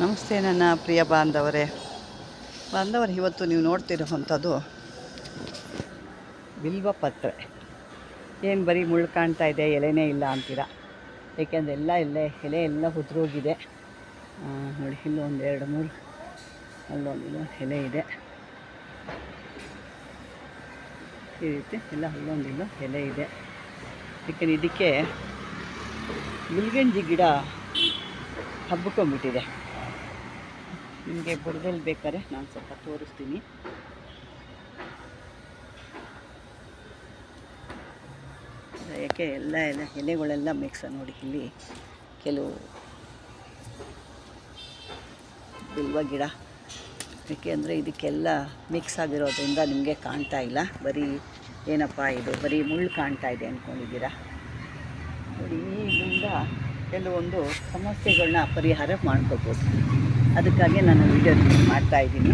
ನಮಸ್ತೆ ನನ್ನ ಪ್ರಿಯ ಬಾಂಧವರೇ. ಬಾಂಧವರು, ಇವತ್ತು ನೀವು ನೋಡ್ತಿರೋವಂಥದ್ದು ಬಿಲ್ವ ಪತ್ರೆ. ಏನು ಬರೀ ಮುಳ್ಳು ಕಾಣ್ತಾ ಇದೆ, ಎಲೆನೇ ಇಲ್ಲ ಅಂತೀರ? ಏಕೆಂದರೆ ಎಲ್ಲ ಎಲೆ ಎಲೆ ಎಲ್ಲ ಉದುರೋಗಿದೆ. ನೋಡಿ, ಇಲ್ಲೊಂದು ಎರಡು ಮೂರು, ಅಲ್ಲೊಂದು ಎಲೆ ಇದೆ. ಈ ರೀತಿ ಎಲ್ಲ ಅಲ್ಲೊಂದು ಇಲ್ಲೋ ಎಲೆ ಇದೆ. ಏಕೆಂದರೆ ಇದಕ್ಕೆ ಮುಲ್ಗಂಜಿ ಗಿಡ ಹಬ್ಬಿಕೊಂಡ್ಬಿಟ್ಟಿದೆ ನಿಮಗೆ ಬುಡದಲ್ಲಿ ಬೇಕಾದ್ರೆ ನಾನು ಸ್ವಲ್ಪ ತೋರಿಸ್ತೀನಿ. ಯಾಕೆ ಎಲ್ಲ ಎಲ್ಲ ಎಲೆಗಳೆಲ್ಲ ಮಿಕ್ಸ್ ನೋಡಿ ಇಲ್ಲಿ. ಕೆಲವು ಬಿಲ್ವ ಗಿಡ. ಯಾಕೆ ಅಂದರೆ ಇದಕ್ಕೆಲ್ಲ ಮಿಕ್ಸ್ ಆಗಿರೋದ್ರಿಂದ ನಿಮಗೆ ಕಾಣ್ತಾ ಇಲ್ಲ. ಬರೀ ಏನಪ್ಪ ಇದು? ಬರೀ ಮುಳ್ಳು ಕಾಣ್ತಾ ಇದೆ ಅಂದ್ಕೊಂಡಿದ್ದೀರಾ ನೋಡಿ ಇದರಿಂದ ಕೆಲವೊಂದು ಸಮಸ್ಯೆಗಳನ್ನ ಪರಿಹಾರ ಮಾಡ್ಕೋಬೋದು. ಅದಕ್ಕಾಗಿ ನಾನು ವಿಡಿಯೋ ಮಾಡ್ತಾ ಇದ್ದೀನಿ.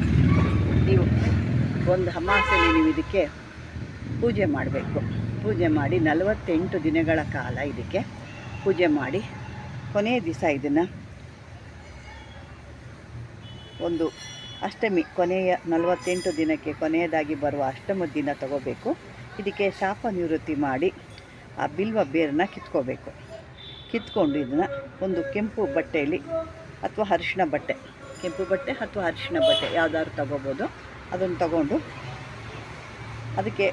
ನೀವು ಒಂದು ಅಮಾಸೆಯಲ್ಲಿ ನೀವು ಇದಕ್ಕೆ ಪೂಜೆ ಮಾಡಬೇಕು. ಪೂಜೆ ಮಾಡಿ ನಲವತ್ತೆಂಟು ದಿನಗಳ ಕಾಲ ಇದಕ್ಕೆ ಪೂಜೆ ಮಾಡಿ ಕೊನೆಯ ದಿವಸ ಇದನ್ನು ಒಂದು ಅಷ್ಟಮಿ ಕೊನೆಯ ನಲವತ್ತೆಂಟು ದಿನಕ್ಕೆ ಕೊನೆಯದಾಗಿ ಬರುವ ಅಷ್ಟಮ ದಿನ ತಗೋಬೇಕು. ಇದಕ್ಕೆ ಶಾಪ ನಿವೃತ್ತಿ ಮಾಡಿ ಆ ಬಿಲ್ವ ಬೇರನ್ನ ಕಿತ್ಕೋಬೇಕು. ಕಿತ್ಕೊಂಡು ಇದನ್ನು ಒಂದು ಕೆಂಪು ಬಟ್ಟೆಯಲ್ಲಿ ಅಥವಾ ಅರಿಶಿನ ಬಟ್ಟೆ, ಕೆಂಪು ಬಟ್ಟೆ ಅಥವಾ ಅರಿಶಿನ ಬಟ್ಟೆ ಯಾವ್ದಾದ್ರು ತಗೋಬೋದು. ಅದನ್ನು ತಗೊಂಡು ಅದಕ್ಕೆ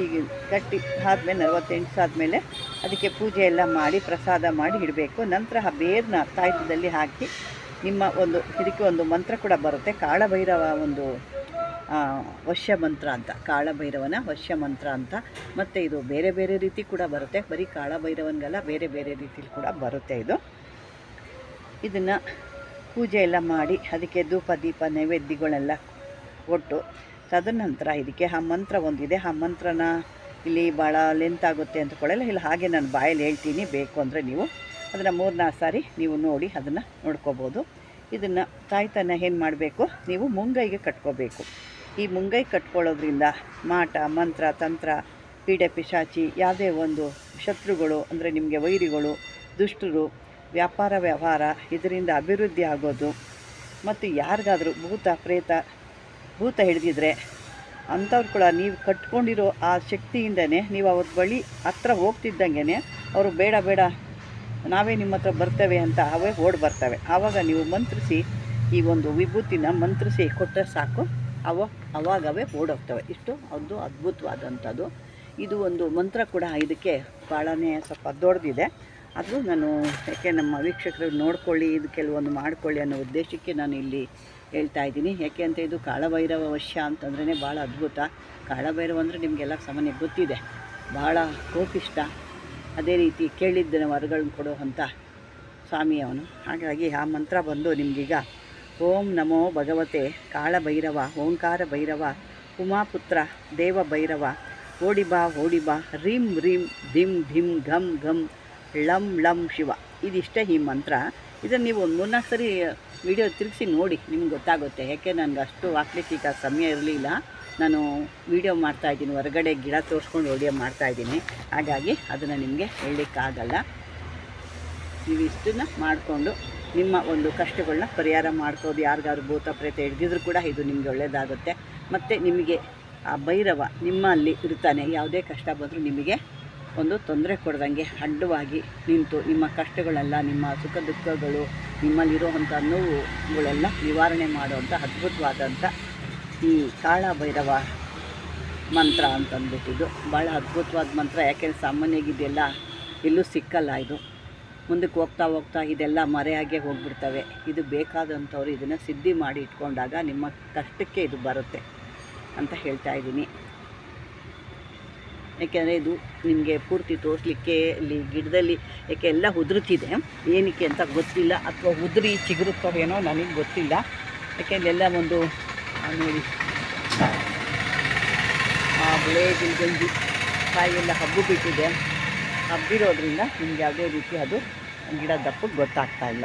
ಈಗ ಕಟ್ಟಿ ಆದಮೇಲೆ ನಲವತ್ತೆಂಟು ಆದಮೇಲೆ ಅದಕ್ಕೆ ಪೂಜೆ ಎಲ್ಲ ಮಾಡಿ ಪ್ರಸಾದ ಮಾಡಿ ಇಡಬೇಕು. ನಂತರ ಆ ಬೇರನ್ನ ತಾಯ್ತದಲ್ಲಿ ಹಾಕಿ ನಿಮ್ಮ ಒಂದು ಇದಕ್ಕೆ ಒಂದು ಮಂತ್ರ ಕೂಡ ಬರುತ್ತೆ. ಕಾಳಭೈರವ ಒಂದು ವಶ್ಯ ಮಂತ್ರ ಅಂತ, ಕಾಳಭೈರವನ ವಶ್ಯ ಮಂತ್ರ ಅಂತ. ಮತ್ತು ಇದು ಬೇರೆ ಬೇರೆ ರೀತಿ ಕೂಡ ಬರುತ್ತೆ. ಬರೀ ಕಾಳಭೈರವನಿಗೆಲ್ಲ, ಬೇರೆ ಬೇರೆ ರೀತಿಲಿ ಕೂಡ ಬರುತ್ತೆ ಇದು. ಇದನ್ನು ಪೂಜೆ ಎಲ್ಲ ಮಾಡಿ ಅದಕ್ಕೆ ಧೂಪ, ದೀಪ, ನೈವೇದ್ಯಗಳೆಲ್ಲ ಕೊಟ್ಟು ತದನಂತರ ಇದಕ್ಕೆ ಆ ಮಂತ್ರ ಒಂದಿದೆ. ಆ ಮಂತ್ರನ ಇಲ್ಲಿ ಭಾಳ ಲೆಂತ್ ಆಗುತ್ತೆ ಅಂದ್ಕೊಳ್ಳಲ್ಲ. ಇಲ್ಲಿ, ಹಾಗೆ ನಾನು ಬಾಯಲ್ಲಿ ಹೇಳ್ತೀನಿ. ಬೇಕು ಅಂದರೆ ನೀವು ಅದನ್ನು ಮೂರ್ನಾಲ್ಕು ಸಾರಿ ನೀವು ನೋಡಿ ಅದನ್ನು ನೋಡ್ಕೋಬೋದು. ಇದನ್ನು ತಾಯ್ತನ ಏನು ಮಾಡಬೇಕು? ನೀವು ಮುಂಗೈಗೆ ಕಟ್ಕೋಬೇಕು. ಈ ಮುಂಗೈ ಕಟ್ಕೊಳ್ಳೋದ್ರಿಂದ ಮಾಟ, ಮಂತ್ರ, ತಂತ್ರ, ಪೀಡೆ, ಪಿಶಾಚಿ ಯಾವುದೇ ಒಂದು ಶತ್ರುಗಳು ಅಂದರೆ ನಿಮಗೆ ವೈರಿಗಳು, ದುಷ್ಟರು ವ್ಯಾಪಾರ, ವ್ಯವಹಾರ, ಇದರಿಂದ ಅಭಿವೃದ್ಧಿ ಆಗೋದು. ಮತ್ತು ಯಾರಿಗಾದರೂ ಭೂತ, ಪ್ರೇತ, ಭೂತ ಹಿಡಿದಿದ್ರೆ ಅಂಥವ್ರು ಕೂಡ ನೀವು ಕಟ್ಕೊಂಡಿರೋ ಆ ಶಕ್ತಿಯಿಂದನೇ ನೀವು ಅವ್ರ ಬಳಿ ಹತ್ರ ಹೋಗ್ತಿದ್ದಂಗೆ ಅವರು ಬೇಡ ಬೇಡ, ನಾವೇ ನಿಮ್ಮ ಹತ್ರ ಬರ್ತೇವೆ ಅಂತ ಅವೇ ಓಡಿ ಬರ್ತವೆ. ಆವಾಗ ನೀವು ಮಂತ್ರಿಸಿ ಈ ಒಂದು ವಿಭೂತಿನ ಮಂತ್ರಿಸಿ ಕೊಟ್ಟರೆ ಸಾಕು. ಅವ, ಅವಾಗವೇ ಓಡೋಗ್ತವೆ. ಇಷ್ಟು ಅದು ಅದ್ಭುತವಾದಂಥದ್ದು. ಇದು ಒಂದು ಮಂತ್ರ ಕೂಡ ಇದಕ್ಕೆ ಭಾಳನೇ ಸ್ವಲ್ಪ ದೊಡ್ಡದಿದೆ ಅದು ನಾನು ಯಾಕೆ ನಮ್ಮ ವೀಕ್ಷಕರು ನೋಡ್ಕೊಳ್ಳಿ, ಇದು ಕೆಲವೊಂದು ಮಾಡ್ಕೊಳ್ಳಿ ಅನ್ನೋ ಉದ್ದೇಶಕ್ಕೆ ನಾನು ಇಲ್ಲಿ ಹೇಳ್ತಾ ಇದ್ದೀನಿ. ಯಾಕೆ ಅಂತ ಇದು ಕಾಳಭೈರವ ವಶ್ಯ ಅಂತಂದ್ರೇ ಭಾಳ ಅದ್ಭುತ. ಕಾಳಭೈರವ ಅಂದರೆ ನಿಮಗೆಲ್ಲ ಸಾಮಾನ್ಯ ಗೊತ್ತಿದೆ. ಭಾಳ ಕೋಪಿಷ್ಟ ಅದೇ ರೀತಿ ಕೇಳಿದ್ದನ ವರಗಳನ್ನ ಕೊಡುವಂಥ ಸ್ವಾಮಿ ಅವನು. ಹಾಗಾಗಿ ಆ ಮಂತ್ರ ಬಂದು ನಿಮಗೀಗ, ಓಂ ನಮೋ ಭಗವತೆ ಕಾಳಭೈರವ, ಓಂಕಾರ ಭೈರವ, ಉಮಾಪುತ್ರ ದೇವ ಭೈರವ ಓಡಿಬಾ ಓಡಿಬಾ ರೀಂ ರೀಂ ಧಿಂ ಧಿಂ ಘಂ ಘಂ ಲಂ ಲಂ ಶಿವ. ಇದಿಷ್ಟೇ ಈ ಮಂತ್ರ. ಇದನ್ನು ನೀವು ಒಂದು ಮೂರ್ನಾಲ್ಕು ಸರಿ ವಿಡಿಯೋ ತಿರುಗಿಸಿ ನೋಡಿ, ನಿಮ್ಗೆ ಗೊತ್ತಾಗುತ್ತೆ. ಯಾಕೆ ನನಗೆ ಅಷ್ಟು ಹಾಕ್ಲಿಕ್ಕೆ ಈಗ ಸಮಯ ಇರಲಿಲ್ಲ. ನಾನು ವಿಡಿಯೋ ಮಾಡ್ತಾಯಿದ್ದೀನಿ ಹೊರಗಡೆ ಗಿಡ ತೋರಿಸ್ಕೊಂಡು ಮಾಡ್ತಾ ಮಾಡ್ತಾಯಿದ್ದೀನಿ ಹಾಗಾಗಿ ಅದನ್ನು ನಿಮಗೆ ಹೇಳಲಿಕ್ಕಾಗಲ್ಲ. ನೀವು ಇಷ್ಟನ್ನು ಮಾಡಿಕೊಂಡು ನಿಮ್ಮ ಒಂದು ಕಷ್ಟಗಳನ್ನ ಪರಿಹಾರ ಮಾಡ್ಕೋದು. ಯಾರಿಗಾದ್ರು ಭೂತ ಪ್ರೇತ ಹಿಡಿದಿದ್ರು ಕೂಡ ಇದು ನಿಮಗೆ ಒಳ್ಳೆಯದಾಗುತ್ತೆ ಮತ್ತು ನಿಮಗೆ ಆ ಭೈರವ ನಿಮ್ಮಲ್ಲಿ ಇರ್ತಾನೆ. ಯಾವುದೇ ಕಷ್ಟ ಬಂದರೂ ನಿಮಗೆ ಒಂದು ತೊಂದರೆ ಕೊಡ್ದಂಗೆ ಅಡ್ಡವಾಗಿ ನಿಂತು ನಿಮ್ಮ ಕಷ್ಟಗಳೆಲ್ಲ, ನಿಮ್ಮ ಸುಖ ದುಃಖಗಳು, ನಿಮ್ಮಲ್ಲಿರುವಂಥ ನೋವುಗಳೆಲ್ಲ ನಿವಾರಣೆ ಮಾಡುವಂಥ ಅದ್ಭುತವಾದಂಥ ಈ ಕಾಳಭೈರವ ಮಂತ್ರ ಅಂತಂದ್ಬಿಟ್ಟಿದ್ದು. ಭಾಳ ಅದ್ಭುತವಾದ ಮಂತ್ರ, ಯಾಕೆಂದರೆ ಸಾಮಾನ್ಯವಾಗಿ ಇದೆಲ್ಲ ಎಲ್ಲೂ ಸಿಕ್ಕಲ್ಲ ಇದು. ಮುಂದಕ್ಕೆ ಹೋಗ್ತಾ ಹೋಗ್ತಾ ಇದೆಲ್ಲ ಮರೆಯಾಗೆ ಹೋಗ್ಬಿಡ್ತವೆ. ಇದು ಬೇಕಾದಂಥವ್ರು ಇದನ್ನು ಸಿದ್ಧಿ ಮಾಡಿ ಇಟ್ಕೊಂಡಾಗ ನಿಮ್ಮ ಕಷ್ಟಕ್ಕೆ ಇದು ಬರುತ್ತೆ ಅಂತ ಹೇಳ್ತಾ ಇದ್ದೀನಿ. ಯಾಕೆಂದರೆ ಇದು ನಿಮಗೆ ಪೂರ್ತಿ ತೋರಿಸ್ಲಿಕ್ಕೆ ಇಲ್ಲಿ ಗಿಡದಲ್ಲಿ ಯಾಕೆ ಎಲ್ಲ ಉದುರುತ್ತಿದೆ ಏನಕ್ಕೆ ಅಂತ ಗೊತ್ತಿಲ್ಲ ಅಥವಾ ಉದುರಿ ಚಿಗುರುತ್ತೋ ಏನೋ ನನಗೆ ಗೊತ್ತಿಲ್ಲ. ಯಾಕೆ ಎಲ್ಲ ಒಂದು ನೋಡಿ ಬಳೆ ಗಿಲ್ಗಂಜಿ ಕಾಯಿಯೆಲ್ಲ ಹಬ್ಬು ಬಿಟ್ಟಿದೆ ಹಬ್ಬಿರೋದ್ರಿಂದ ನಿಮ್ಗೆ ಯಾವುದೇ ರೀತಿ ಅದು ಗಿಡ ದಪ್ಪಕ್ಕೆ ಗೊತ್ತಾಗ್ತಾ ಇಲ್ಲ.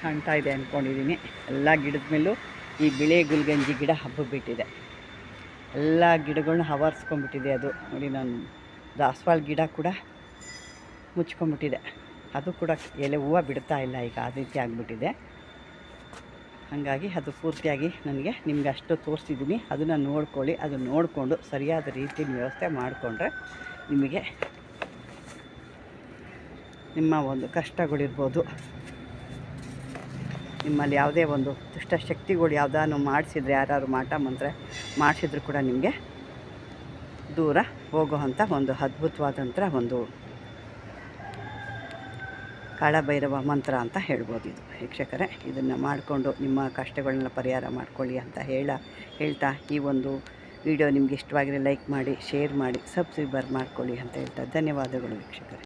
ಕಾಣ್ತಾ ಇದೆ ಅಂದ್ಕೊಂಡಿದ್ದೀನಿ ಎಲ್ಲ ಗಿಡದ ಮೇಲೂ ಈ ಬಿಳೆ ಗುಲ್ಗಂಜಿ ಗಿಡ ಹಬ್ಬ ಬಿಟ್ಟಿದೆ ಎಲ್ಲ ಗಿಡಗಳನ್ನ ಹವಾರಿಸ್ಕೊಂಡ್ಬಿಟ್ಟಿದೆ ಅದು. ನೋಡಿ ನಾನು ದಾಸವಾಳ ಗಿಡ ಕೂಡ ಮುಚ್ಕೊಂಡ್ಬಿಟ್ಟಿದೆ. ಅದು ಕೂಡ ಎಲೆ ಹೂವು ಬಿಡ್ತಾ ಇಲ್ಲ ಈಗ, ಆ ರೀತಿ ಆಗಿಬಿಟ್ಟಿದೆ. ಹಾಗಾಗಿ ಅದು ಪೂರ್ತಿಯಾಗಿ ನನಗೆ ನಿಮ್ಗೆ ಅಷ್ಟು ತೋರಿಸಿದ್ದೀನಿ. ಅದನ್ನು ನೋಡ್ಕೊಳ್ಳಿ, ಅದು ನೋಡಿಕೊಂಡು ಸರಿಯಾದ ರೀತಿ ವ್ಯವಸ್ಥೆ ಮಾಡಿಕೊಂಡ್ರೆ ನಿಮಗೆ ನಿಮ್ಮ ಒಂದು ಕಷ್ಟಗಳಿರ್ಬೋದು. ನಿಮ್ಮಲ್ಲಿ ಯಾವುದೇ ಒಂದು ದುಷ್ಟ ಶಕ್ತಿಗಳು ಯಾವುದಾನು ಮಾಡಿಸಿದ್ರೆ ಯಾರು ಮಾಟ ಮಂತ್ರ ಮಾಡಿಸಿದ್ರು ಕೂಡ ನಿಮಗೆ ದೂರ ಹೋಗುವಂಥ ಒಂದು ಅದ್ಭುತವಾದಂಥ ಒಂದು ಕಾಳಭೈರವ ಮಂತ್ರ ಅಂತ ಹೇಳ್ಬೋದು ಇದು. ವೀಕ್ಷಕರೇ, ಇದನ್ನು ಮಾಡಿಕೊಂಡು ನಿಮ್ಮ ಕಷ್ಟಗಳನ್ನ ಪರಿಹಾರ ಮಾಡ್ಕೊಳ್ಳಿ ಅಂತ ಹೇಳ, ಹೇಳ್ತಾ ಈ ಒಂದು ವಿಡಿಯೋ ನಿಮಗೆ ಇಷ್ಟವಾಗಿರೋ ಲೈಕ್ ಮಾಡಿ, ಶೇರ್ ಮಾಡಿ, ಸಬ್ಸ್ಕ್ರೈಬರ್ ಮಾಡ್ಕೊಳ್ಳಿ ಅಂತ ಹೇಳ್ತಾ ಧನ್ಯವಾದಗಳು ವೀಕ್ಷಕರೇ.